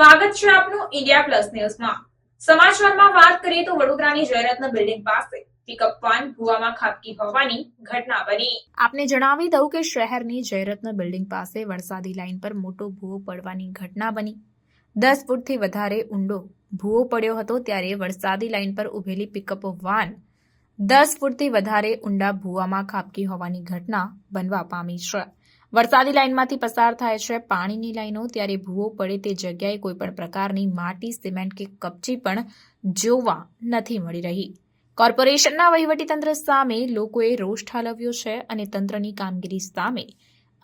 સ્વાગત છે આપનું ઇન્ડિયા પ્લસ ન્યૂઝમાં. સમાચારમાં વાત કરીએ તો વડોદરાની જયરત્ન બિલ્ડિંગ પાસે આપને જણાવી દઉં કે શહેરની જયરત્ન બિલ્ડિંગ પાસે વરસાદી લાઇન પર મોટો ભૂવો પડવાની ઘટના બની. દસ ફૂટથી વધારે ઊંડો ભૂવો પડ્યો હતો ત્યારે વરસાદી લાઇન પર ઉભેલી પિકઅપ વાન દસ ફૂટથી વધારે ઊંડા ભૂવામાં ખાબકી હોવાની ઘટના બનવા પામી છે. વરસાદી લાઇનમાંથી પસાર થાય છે પાણીની લાઈનો ત્યારે ભૂવો પડે તે જગ્યાએ કોઈપણ પ્રકારની માટી, સિમેન્ટ કે કપચી પણ જોવા નથી મળી રહી. કોર્પોરેશનના વહીવટીતંત્ર સામે લોકોએ રોષ ઠાલવ્યો છે અને તંત્રની કામગીરી સામે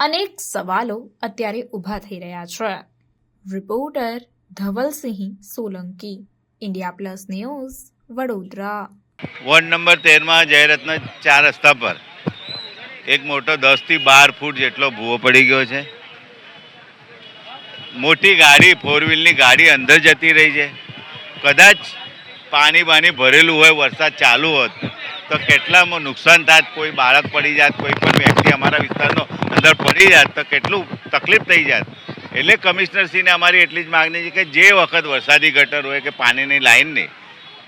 અનેક સવાલો અત્યારે ઊભા થઈ રહ્યા છે. Reporter Dhavalsinh Solanki, India plus news, Vadodara. Ward number તેરમાં જયરત્ન ચાર રસ્તા પર એક મોટો દસથી બાર ફૂટ જેટલો ભૂવો પડી ગયો છે. મોટી ગાડી ફોર વ્હીલની ગાડી અંદર જતી રહી છે. કદાચ પાણી બાણી ભરેલું હોય, વરસાદ ચાલુ હોત, તો કેટલામાં નુકસાન થાત, કોઈ બાળક પડી જાત, કોઈ પણ વ્યક્તિ અમારા વિસ્તારનો અંદર પડી જાત, તો કેટલું તકલીફ થઈ જાત. એટલે કમિશનરશ્રીને અમારી એટલી જ માગણી છે કે જે વખત વરસાદી ગટર હોય કે પાણીની લાઈનની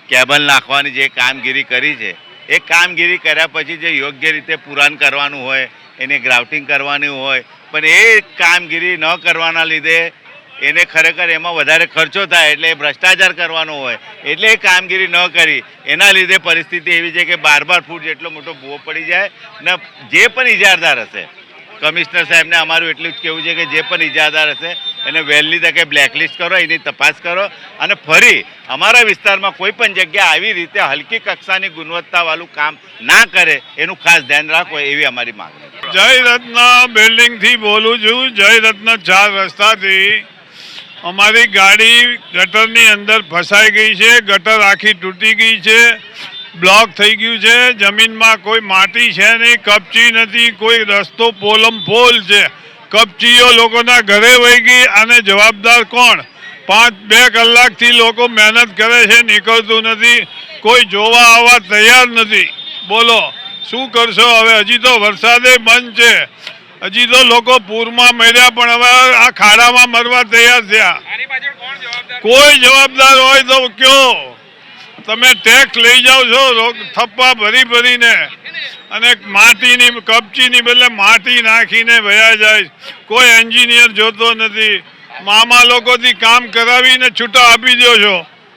કેબલ નાખવાની જે કામગીરી કરી છે એ કામગીરી કર્યા પછી જે યોગ્ય રીતે પુરાણ કરવાનું હોય, એને ગ્રાઉટિંગ કરવાનું હોય, પણ એ કામગીરી ન કરવાના લીધે એને ખરેખર એમાં વધારે ખર્ચો થાય એટલે ભ્રષ્ટાચાર કરવાનો હોય, એટલે એ કામગીરી ન કરી. એના લીધે પરિસ્થિતિ એવી છે કે બાર બાર ફૂટ જેટલો મોટો ભૂવો પડી જાય ને જે પણ ઇજારદાર હશે. કમિશનર સાહેબને અમારું એટલું જ કહેવું છે કે જે પણ ઇજારદાર હશે એને વહેલી તકે બ્લેકલિસ્ટ કરો, એની તપાસ કરો અને ફરી અમારા વિસ્તારમાં કોઈ પણ જગ્યા આવી રીતે હલકી કક્ષાની ગુણવત્તાવાળું કામ ના કરે એનું ખાસ ધ્યાન રાખો એવી અમારી માંગણી. જય રત્ન બિલ્ડિંગથી બોલું છું. જય રત્ન ચાર રસ્તાથી. અમારી ગાડી ગટરની અંદર ફસાઈ ગઈ છે. ગટર આખી તૂટી ગઈ છે. બ્લોક થઈ ગયું છે. જમીનમાં કોઈ માટી છે નહીં, કપચી નથી, કોઈ રસ્તો પોલમ પોલ છે. કપચીઓ લોકોના ઘરે વહી ગઈ અને જવાબદાર કોણ? પાંચ બે કલાકથી લોકો મહેનત કરે છે નીકળતું નથી કોઈ જોવા આવવા તૈયાર નથી. બોલો શું કરશો હવે? હજી તો વરસાદે બંધ છે. હજી તો લોકો પૂરમાં મર્યા પણ હવે આ ખાડામાં મરવા તૈયાર થયા. કોઈ જવાબદાર હોય તો કયો? તમે ટેક્સ લઈ જાઓ છો થપ્પા ભરી ભરીને અને માટીની, કપચીની બદલે માટી નાખીને વયા જાય. કોઈ એન્જિનિયર જોતો નથી. મામા લોકોથી કામ કરાવીને છૂટા આપી દો છો.